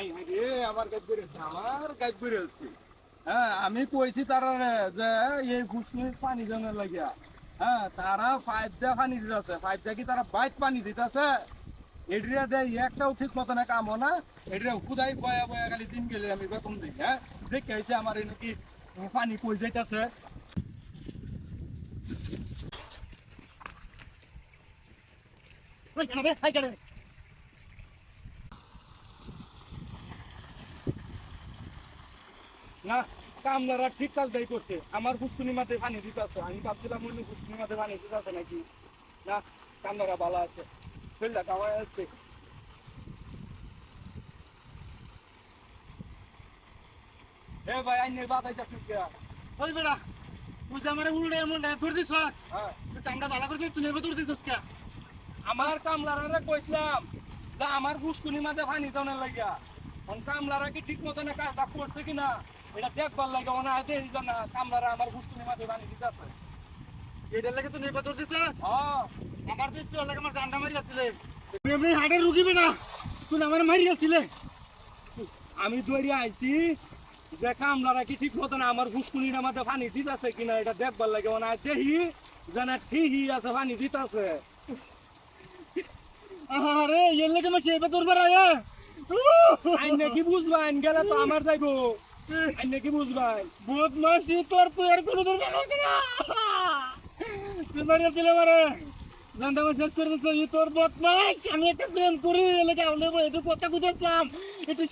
I আমার হ্যাঁ আমি কইছি তারা যে এই ফুসকুনির পানি জনের লাগিয়া। হ্যাঁ তারা পাইপ দিয়ে পানি দিতেছে। পাইপ দিয়ে কি তারা বাইক পানি দিতেছে? দেয় একটাও ঠিক মতো না কামো না। এডিয়া খুদাই বয়া বয়া খালি দিন গেলে আমি বেতন দিই হ্যাঁ? দেখে আইছে আমার এনে কি পানি কই যাইতাছে? ওই কেন রে? হাই কেন না কামলারা ঠিক কাজ দেয় করছে। আমার ফুসকুনি মাঠে পানি দিতেছে। আমি ভাবছিলাম অন্য ফুসকুনি মাঠে পানি দিতেছে নাকি? না কামলারা ভালো আছে। যাচ্ছে এ ভাই আইনের বাদ আইতাছে কে? ওই বেড়া তুই আমার উল্টে এমন ধরে দিছস হ্যাঁ। তুই কামটা ভালো করে তুই নেবে ধরে দিছস কে? আমার কামলারা কইছিলাম যে আমার ফুসকুনি মাঠে পানি দাও লাগিয়া। এখন কামলারা কি ঠিক মতো না কাজটা করছে কিনা? এটা দেখবার লাগে মনে হয় এই জন্য কামলারা আমার ফুসকুনি মাঠে পানি দিতেছে এটার লাগে নেবে ধরে দিছস হ্যাঁ। আমার তো একটু লাগে আমার জানটা মারি যাচ্ছিলে এমনি হাটে রুগী বেটা? তুই আমার মারি যাচ্ছিলে আমি দৌড়ে আইছি যে কামলারা কি ঠিক মতন আমার ফুসকুনির মধ্যে পানি দিতেছে কিনা এটা দেখবার লাগে মানে দেখি জানা ঠিকই আছে পানি দিতেছে আরে এর লাগে আমার সেবা তোর বেড়া এ আইন নাকি বুঝবাইন গেলে তো আমার যাইবো। আইন নাকি বুঝবাইন বদমাসি তোর তুই আর কোনো তোর হতো না। তুই মারি যাচ্ছিলে মারে জানটা আমার শেষ করে দিচ্ছে ই তোর বদমাস আমি একটা প্রেম করি এলাকা হলে একটু কথা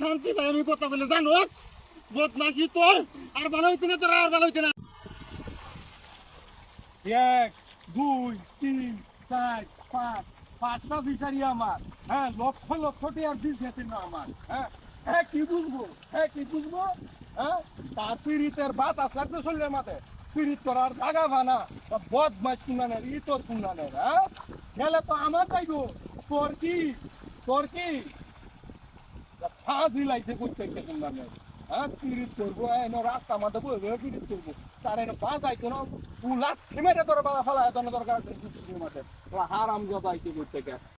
শান্তি পাই, আমি কথা বলে জানোস বদমাসি তোর, আর ভালো হইতে না তোর, আর ভালো না। এক, দুই, তিন, চার, পাঁচ, পাঁচটা ফিশারি আমার। হ্যাঁ লক্ষ লক্ষ টিয়ার বিজনেস না আমার। হ্যাঁ হ্যাঁ কি বুঝব? হ্যাঁ কি বুঝব? হ্যাঁ? তার পিড়িতের বাত আসলাক তো শরীরের মাঠে। পিড়িত করার জাগা ভানা বদ মাছ কুনানের ই তোর কুনানের হ্যাঁ? গেলে তো আমার যাইবো তোর কি? তোর কি? ফাঁসি লাগছে করতে কুনানের হ্যাঁ পিড়িত করব এন রাস্তা মাঠে বলব পিড়িত করব। তার এনে বাস আইতো না। তু লাঠ তোর বাবা ফেলা এত দরকার আছে মাঠে। হারাম জবাইছে করতে